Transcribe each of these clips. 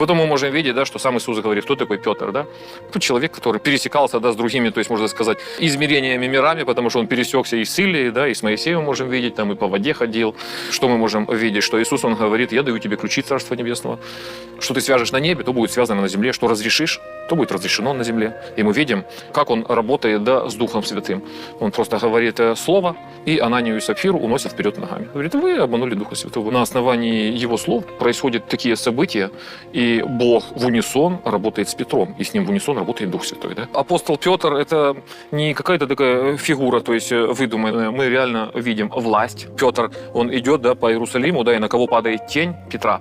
Потом мы можем видеть, да, что сам Иисус говорит, кто такой Петр, да? Тут человек, который пересекался, да, с другими, то есть, можно сказать, измерениями мирами, потому что он пересекся и с Илией, да, и с Моисеем можем видеть, там, и по воде ходил. Что мы можем видеть? Что Иисус, он говорит, я даю тебе ключи Царства Небесного. Что ты свяжешь на небе, то будет связано на земле. Что разрешишь, то будет разрешено на земле. И мы видим, как он работает, да, с Духом Святым. Он просто говорит э, слово, и Ананию и Сапфиру уносят вперед ногами. Говорит, вы обманули Духа Святого. На основании его слов происходят такие события, и Бог в унисон работает с Петром, и с ним в унисон работает Дух Святой. Да? Апостол Петр – это не какая-то такая фигура, то есть э, выдуманная. Мы реально видим власть. Петр, он идет да, по Иерусалиму, да, и на кого падает тень Петра?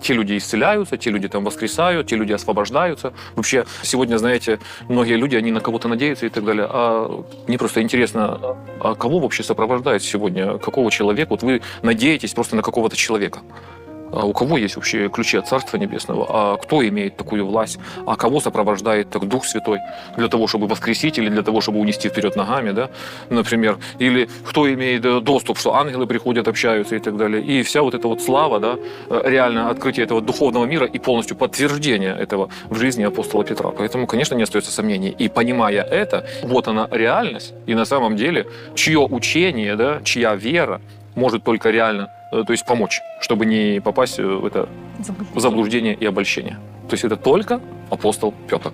Те люди исцеляются, те люди там воскресают, те люди освобождаются. Вообще, сегодня, знаете, многие люди, они на кого-то надеются и так далее. А мне просто интересно, а кого вообще сопровождает сегодня? Какого человека? Вот вы надеетесь просто на какого-то человека. А у кого есть вообще ключи от Царства Небесного? А кто имеет такую власть? А кого сопровождает так Дух Святой для того, чтобы воскресить или для того, чтобы унести вперед ногами, да, например? Или кто имеет э, доступ, что ангелы приходят, общаются и так далее? И вся вот эта вот слава, да, э, реально открытие этого духовного мира и полностью подтверждение этого в жизни апостола Петра. Поэтому, конечно, не остается сомнений. И понимая это, вот она реальность. И на самом деле, чье учение, да, чья вера может только реально, то есть помочь, чтобы не попасть в это заблуждение и обольщение. То есть это только апостол Петр.